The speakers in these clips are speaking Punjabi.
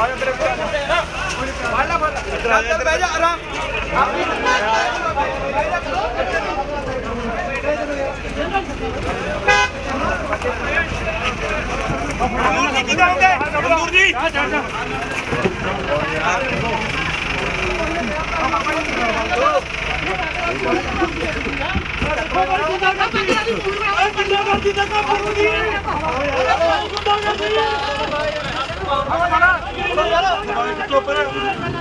ਧੱਕਾ ਨਾ ਕਰੋ ਆ ਜਾ ਮੇਰੇ ਕੋਲ ਆ ਜਾ ਫੜ ਲੈ ਫੜ ਲੈ ਇੱਧਰ ਆ ਜਾ ਇੱਧਰ ਬਹਿ ਜਾ ਆਰਾਮ ਕੀ ਕਹੋਗੇ ਮਜ਼ਦੂਰ ਜੀ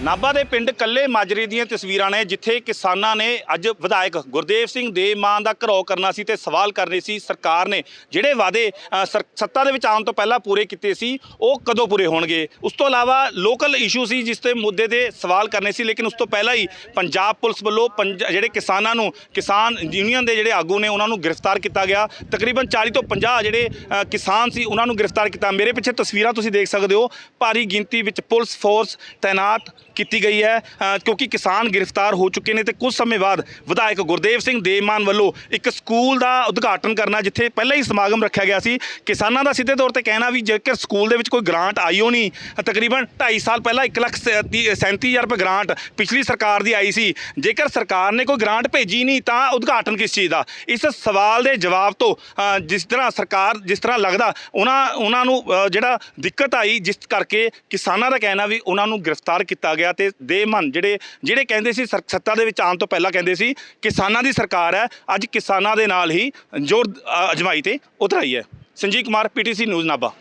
ਨਾਭਾ ਦੇ ਪਿੰਡ ਕੱਲੇ ਮਾਜਰੇ ਦੀਆਂ ਤਸਵੀਰਾਂ ਨੇ, ਜਿੱਥੇ ਕਿਸਾਨਾਂ ਨੇ ਅੱਜ ਵਿਧਾਇਕ ਗੁਰਦੇਵ ਸਿੰਘ ਦੇ ਮਾਨ ਦਾ ਘਰੋ ਕਰਨਾ ਸੀ ਤੇ ਸਵਾਲ ਕਰਨੇ ਸੀ ਸਰਕਾਰ ਨੇ। ਜਿਹੜੇ ਵਾਅਦੇ ਸਰ- ਸੱਤਾ ਦੇ ਵਿੱਚ ਆਉਣ ਤੋਂ ਪਹਿਲਾਂ ਪੂਰੇ ਕੀਤੇ ਸੀ, ਉਹ ਕਦੋਂ ਪੂਰੇ ਹੋਣਗੇ? ਉਸ ਤੋਂ ਇਲਾਵਾ ਲੋਕਲ ਇਸ਼ੂ ਸੀ, ਜਿਸ ਤੇ ਮੁੱਦੇ ਤੇ ਸਵਾਲ ਕਰਨੇ ਸੀ, ਲੇਕਿਨ ਉਸ ਤੋਂ ਪਹਿਲਾਂ ਹੀ ਪੰਜਾਬ ਪੁਲਿਸ ਵੱਲੋਂ ਪੰਜ- ਜਿਹੜੇ ਕਿਸਾਨਾਂ ਨੂੰ, ਕਿਸਾਨ ਯੂਨੀਅਨ ਦੇ ਜਿਹੜੇ ਆਗੂ ਨੇ, ਉਹਨਾਂ ਨੂੰ ਗ੍ਰਿਫਤਾਰ ਕੀਤਾ ਗਿਆ। ਤਕਰੀਬਨ 40 ਤੋਂ 50 ਜਿਹੜੇ ਕਿਸਾਨ ਸੀ, ਉਹਨਾਂ ਨੂੰ ਗ੍ਰਿਫਤਾਰ ਕੀਤਾ। ਮੇਰੇ ਪਿੱਛੇ ਤਸਵੀਰਾਂ ਤੁਸੀਂ ਦੇਖ ਸਕਦੇ ਹੋ। ਭਾਰੀ ਗਿਣਤੀ ਵਿੱਚ ਪੁਲਿਸ ਫੋਰਸ ਤਾਇਨਾਤ ਕੀਤੀ ਗਈ ਹੈ ਕਿਉਂਕਿ ਕਿਸਾਨ ਗ੍ਰਿਫਤਾਰ ਹੋ ਚੁੱਕੇ ਨੇ ਤੇ ਕੁਝ ਸਮੇਂ ਬਾਅਦ ਵਿਧਾਇਕ ਗੁਰਦੇਵ ਸਿੰਘ ਦੇਮਾਨ ਵੱਲੋਂ ਇੱਕ ਸਕੂਲ ਦਾ ਉਦਘਾਟਨ ਕਰਨਾ ਜਿੱਥੇ ਪਹਿਲਾਂ ਹੀ ਸਮਾਗਮ ਰੱਖਿਆ ਗਿਆ ਸੀ ਕਿਸਾਨਾਂ ਦਾ ਸਿੱਧੇ ਤੌਰ ਤੇ ਕਹਿਣਾ ਵੀ ਜੇਕਰ ਸਕੂਲ ਦੇ ਵਿੱਚ ਕੋਈ ਗ੍ਰਾਂਟ ਆਈ ਹੋ ਨਹੀਂ ਤਕਰੀਬਨ 2.5 ਸਾਲ ਪਹਿਲਾਂ 1 ਲੱਖ 37000 ਰੁਪਏ ਗ੍ਰਾਂਟ ਪਿਛਲੀ ਸਰਕਾਰ ਦੀ ਆਈ ਸੀ ਜੇਕਰ ਸਰਕਾਰ ਨੇ ਕੋਈ ਗ੍ਰਾਂਟ ਭੇਜੀ ਨਹੀਂ ਤਾਂ ਉਦਘਾਟਨ ਕਿਸ ਚੀਜ਼ ਦਾ ਇਸ ਸਵਾਲ ਦੇ ਜਵਾਬ ਤੋਂ ਜਿਸ ਤਰ੍ਹਾਂ ਸਰਕਾਰ ਜਿਸ ਤਰ੍ਹਾਂ ਲੱਗਦਾ ਉਹਨਾਂ ਉਹਨਾਂ ਨੂੰ ਜਿਹੜਾ ਦਿੱਕਤ ਆਈ ਜਿਸ ਕਰਕੇ ਕਿਸਾਨਾਂ ਦਾ ਕਹਿਣਾ ਵੀ ਉਹਨਾਂ ਨੂੰ ਗ੍ਰਿਫਤਾਰ ਕੀਤਾ ਗਿਆ ਤੇ ਦੇਮਨ ਜਿਹੜੇ ਜਿਹੜੇ ਕਹਿੰਦੇ ਸੀ ਸਰ- ਸੱਤਾ ਦੇ ਵਿੱਚ ਆਉਣ ਤੋਂ ਪਹਿਲਾਂ ਕਹਿੰਦੇ ਸੀ, ਕਿਸਾਨਾਂ ਦੀ ਸਰਕਾਰ ਹੈ, ਅੱਜ ਕਿਸਾਨਾਂ ਦੇ ਨਾਲ ਹੀ ਜੋਰ ਅਜਮਾਈ ਤੇ ਉਤਰਾਈ ਹੈ। Sanjeev Kumar, PTC news Nabha.